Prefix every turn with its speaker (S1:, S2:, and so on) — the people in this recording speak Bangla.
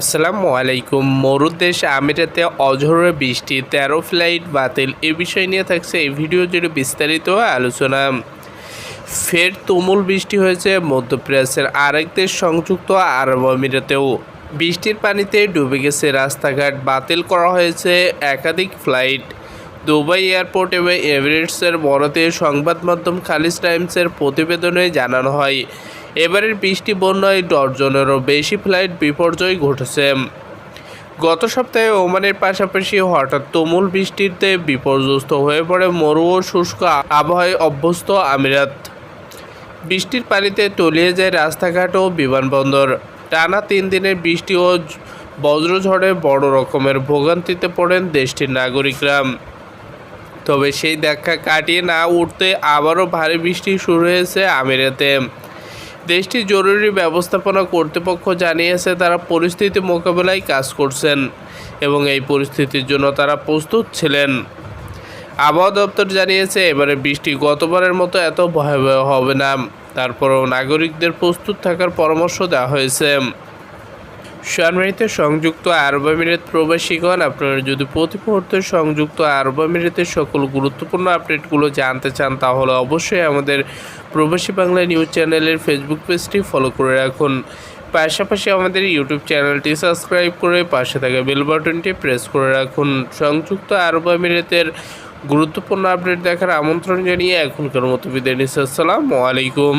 S1: আসসালামু আলাইকুম। মরুদেশ আমিরাতে অঝোরে বৃষ্টি, তেরো ফ্লাইট বাতিল, এ বিষয় নিয়ে থাকছে এই ভিডিও জুড়ে বিস্তারিত আলোচনা। ফের তুমুল বৃষ্টি হয়েছে মধ্যপ্রদেশের আরেক দেশ সংযুক্ত আরব আমিরাতেও। বৃষ্টির পানিতে ডুবে গেছে রাস্তাঘাট, বাতিল করা হয়েছে একাধিক ফ্লাইট। দুবাই এয়ারপোর্ট এবং এমিরেটসের বরাতে সংবাদ মাধ্যম খালিজ টাইমসের প্রতিবেদনে জানানো হয় এবারের বৃষ্টি বন্যায় ডজনেরও বেশি ফ্লাইট বিপর্যয় ঘটেছে। গত সপ্তাহে ওমানের পাশাপাশি হঠাৎ তুমুল বৃষ্টিতে বিপর্যস্ত হয়ে পড়ে মরু ও শুষ্ক আবহাওয়ায় অভ্যস্ত আমিরাত। বৃষ্টির পানিতে তলিয়ে যায় রাস্তাঘাট ও বিমানবন্দর। টানা তিন দিনের বৃষ্টি ও বজ্রঝড়ে বড় রকমের ভোগান্তিতে পড়েন দেশটির নাগরিকরা। তবে সেই দেখা কাটিয়ে না উঠতে আবারও ভারী বৃষ্টি শুরু হয়েছে আমিরাতে। দেশটির জরুরি ব্যবস্থাপনা কর্তৃপক্ষ জানিয়েছে, তারা পরিস্থিতি মোকাবেলায় কাজ করছেন এবং এই পরিস্থিতির জন্য তারা প্রস্তুত ছিলেন। আবহাওয়া দপ্তর জানিয়েছে, এবারে বৃষ্টি গতবারের মতো এত ভয়াবহ হবে না। তারপরও নাগরিকদের প্রস্তুত থাকার পরামর্শ দেওয়া হয়েছে। সম্মানিত সংযুক্ত আরব আমিরাত প্রবাসীগণ, আপনারা যদি প্রতি মুহূর্তে সংযুক্ত আরব আমিরাতের সকল গুরুত্বপূর্ণ আপডেটগুলো জানতে চান, তাহলে অবশ্যই আমাদের প্রবাসী বাংলা নিউজ চ্যানেলের ফেসবুক পেজটি ফলো করে রাখুন। পাশাপাশি আমাদের ইউটিউব চ্যানেলটি সাবস্ক্রাইব করে পাশে থাকা বেল বাটনটি প্রেস করে রাখুন। সংযুক্ত আরব আমিরাতের গুরুত্বপূর্ণ আপডেট দেখার আমন্ত্রণ জানিয়ে এখনকার মতো বিদায় নিচ্ছি। আসসালামু আলাইকুম।